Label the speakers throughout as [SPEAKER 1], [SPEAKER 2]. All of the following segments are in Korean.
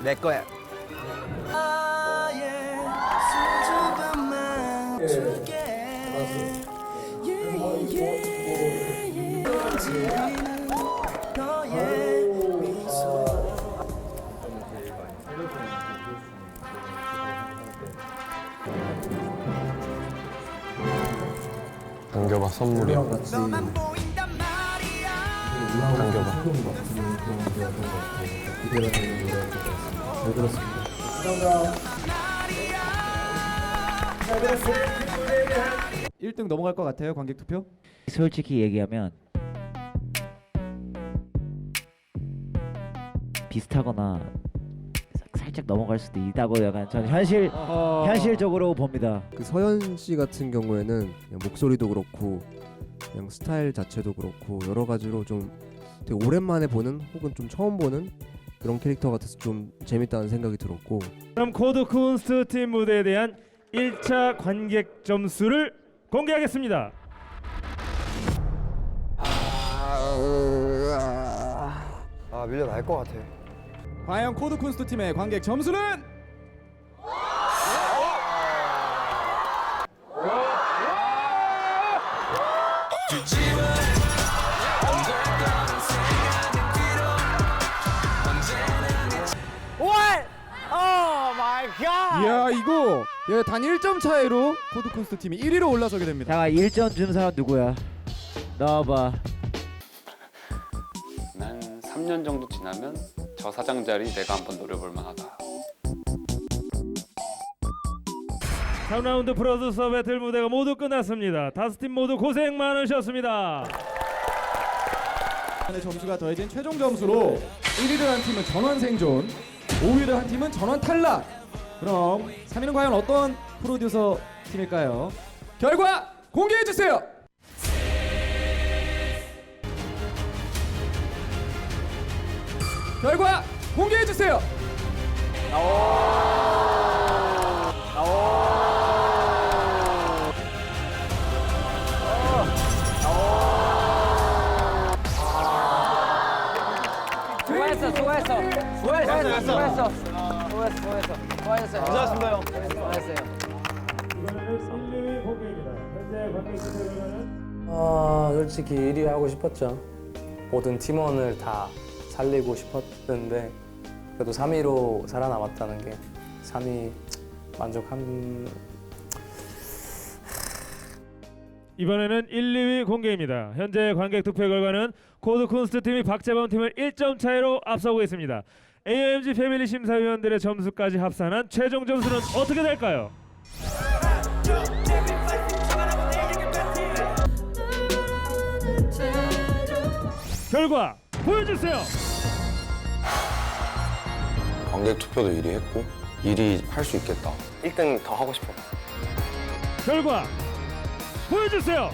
[SPEAKER 1] 내 거야.
[SPEAKER 2] 당겨봐 선물이야. 당겨봐.
[SPEAKER 3] 일등 넘어갈 것 같아요 관객 투표?
[SPEAKER 4] 솔직히 얘기하면 비슷하거나 살짝 넘어갈 수도 있다고 약간 저는 현실 현실적으로 봅니다.
[SPEAKER 2] 그 서현 씨 같은 경우에는 그냥 목소리도 그렇고 그냥 스타일 자체도 그렇고 여러 가지로 좀 되게 오랜만에 보는 혹은 좀 처음 보는 그런 캐릭터 같아서 좀 재밌다는 생각이 들었고
[SPEAKER 5] 그럼 코드 쿤스트 팀 무대에 대한 1차 관객 점수를 공개하겠습니다.
[SPEAKER 1] 아 밀려 날 것 같아.
[SPEAKER 3] 과연 코드 쿤스트 팀의 관객 점수는 이야 이거 예, 단 1점 차이로 코드 쿤스트 팀이 1위로 올라서게 됩니다.
[SPEAKER 4] 자, 1점 준 사람 누구야? 나와봐.
[SPEAKER 6] 한 3년 정도 지나면 저 사장 자리 내가 한번 노려볼 만하다.
[SPEAKER 5] 3라운드 프로듀서 배틀 무대가 모두 끝났습니다. 다섯 팀 모두 고생 많으셨습니다.
[SPEAKER 3] 의 점수가 더해진 최종 점수로 1위를 한 팀은 전원 생존, 5위를 한 팀은 전원 탈락. 그럼 3위는 과연 어떤 프로듀서 팀일까요? 결과 공개해 주세요. 결과 공개해 주세요.
[SPEAKER 4] 수고했어, 수고했어. 수고했어, 수고했어. 수고했어, 수고했어. 수고하셨어요. 고생하셨습니다, 형. 수고했어요.
[SPEAKER 5] 이번에는 1, 2위 공개입니다. 현재 결과는
[SPEAKER 7] 아 솔직히 1위 하고 싶었죠. 모든 팀원을 다 살리고 싶었는데 그래도 3위로 살아남았다는 게 3위 만족함.
[SPEAKER 5] 이번에는 1, 2위 공개입니다. 현재 관객 투표 결과는 코드 쿤스트 팀이 박재범 팀을 1점 차이로 앞서고 있습니다. AMG 패밀리 심사위원들의 점수까지 합산한 최종 점수는 어떻게 될까요? 결과 보여주세요.
[SPEAKER 8] 관객 투표도 1위 했고 1위 할 수 있겠다.
[SPEAKER 7] 1등 더 하고 싶어.
[SPEAKER 5] 결과 보여주세요.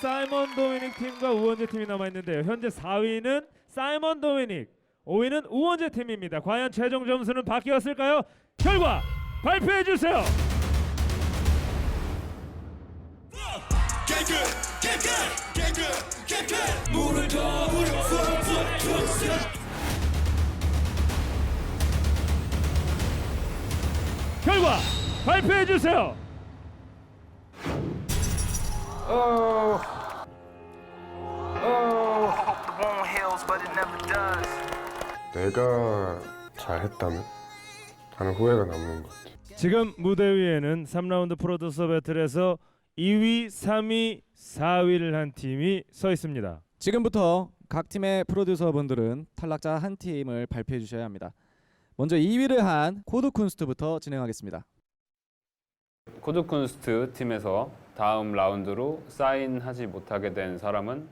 [SPEAKER 5] 사이먼 도미닉 팀과 우원재 팀이 남아 있는데요. 현재 4위는 사이먼 도미닉, 5위는 우원재 팀입니다. 과연 최종 점수는 바뀌었을까요? 결과 발표해 주세요. 결과 발표해 주세요.
[SPEAKER 2] 내가 잘했다면 하는 후회가 남는 것 같아.
[SPEAKER 5] 지금 무대 위에는 3라운드 프로듀서 배틀에서 2위, 3위, 4위를 한 팀이 서 있습니다.
[SPEAKER 3] 지금부터 각 팀의 프로듀서분들은 탈락자 한 팀을 발표해 주셔야 합니다. 먼저 2위를 한 코드 쿤스트부터 진행하겠습니다.
[SPEAKER 6] 코드 쿤스트 팀에서 다음 라운드로 사인하지 못하게 된 사람은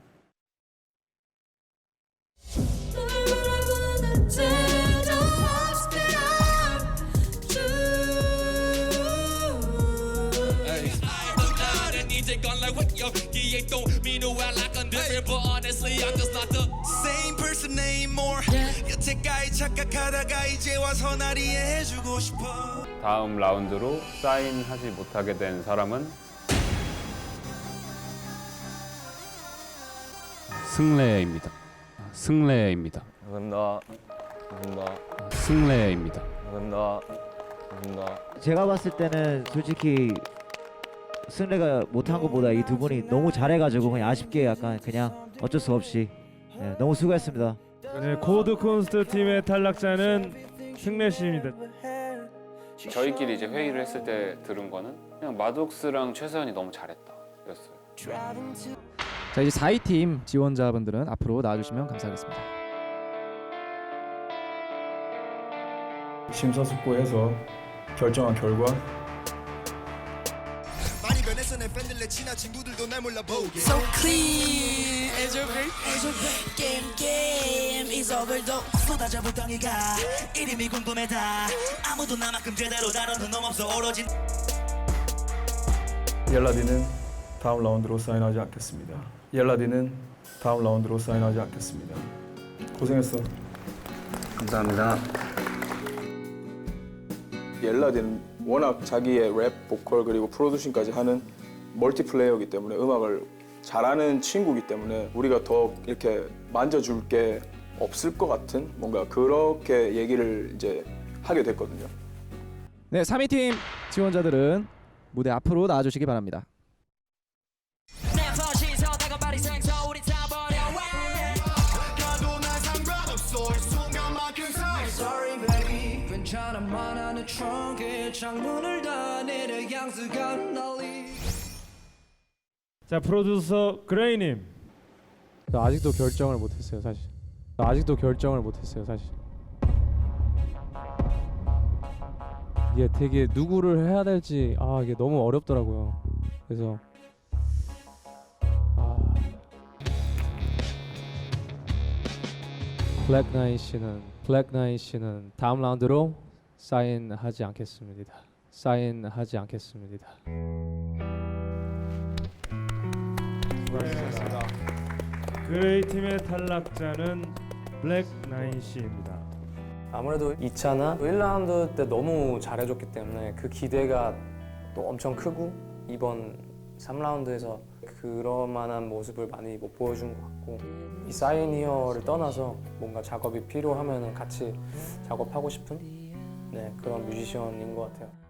[SPEAKER 9] 착각하다가 이제 와서 날 이해해주고 싶어
[SPEAKER 6] 다음 라운드로 사인하지 못하게 된 사람은 승래입니다. 승래입니다.
[SPEAKER 1] 감사합니다. 감사합니다.
[SPEAKER 6] 승래입니다.
[SPEAKER 1] 감사합니다. 감사합니다.
[SPEAKER 4] 제가 봤을 때는 솔직히 승래가 못한 것보다 이 두 분이 너무 잘해가지고 그냥 아쉽게 약간 그냥 어쩔 수 없이 네, 너무 수고했습니다.
[SPEAKER 5] 네, 코드 콘스트 팀의 탈락자는 승래 씨입니다.
[SPEAKER 6] 저희끼리 이제 회의를 했을 때 들은 거는 그냥 마독스랑 최서연이 너무 잘했다. 였어요.
[SPEAKER 3] 자 이제 4위 팀 지원자분들은 앞으로 나와주시면 감사하겠습니다.
[SPEAKER 10] 심사숙고해서 결정한 결과
[SPEAKER 9] 친한 친구들도 날 몰라보게
[SPEAKER 11] So clean as your game game is over though.
[SPEAKER 9] 쏟아져 불덩이가 이름이 궁금해다 아무도 나만큼 제대로 다루는 놈 없어 오로지
[SPEAKER 10] 옐라디는 다음 라운드로 사인하지 않겠습니다. 옐라디는 다음 라운드로 사인하지 않겠습니다. 고생했어.
[SPEAKER 1] 감사합니다.
[SPEAKER 10] 옐라디는 워낙 자기의 랩, 보컬 그리고 프로듀싱까지 하는 멀티플레이어이기 때문에 음악을 잘하는 친구이기 때문에 우리가 더 이렇게 만져줄 게 없을 것 같은 뭔가 그렇게 얘기를 이제 하게 됐거든요.
[SPEAKER 3] 네 3위 팀 지원자들은 무대 앞으로 나와주시기 바랍니다.
[SPEAKER 11] 괜찮아 창문을 다 내려 향수가 날리.
[SPEAKER 5] 자, 프로듀서 그레이님.
[SPEAKER 7] 아직도 결정을 못했어요 사실. 아직도 결정을 못했어요 사실. 이게 되게 누구를 해야 될지 아 이게 너무 어렵더라고요. 그래서 아 블랙 나인 씨는 블랙 나인 씨는 다음 라운드로 사인하지 않겠습니다. 사인하지 않겠습니다.
[SPEAKER 5] 그레이 팀의 탈락자는 블랙 나인 씨입니다.
[SPEAKER 7] 아무래도 2차나 1라운드 때 너무 잘해줬기 때문에 그 기대가 또 엄청 크고 이번 3라운드에서 그런 만한 모습을 많이 못 보여준 것 같고 이 사인 히어를 떠나서 뭔가 작업이 필요하면 같이 작업하고 싶은 네, 그런 뮤지션인 것 같아요.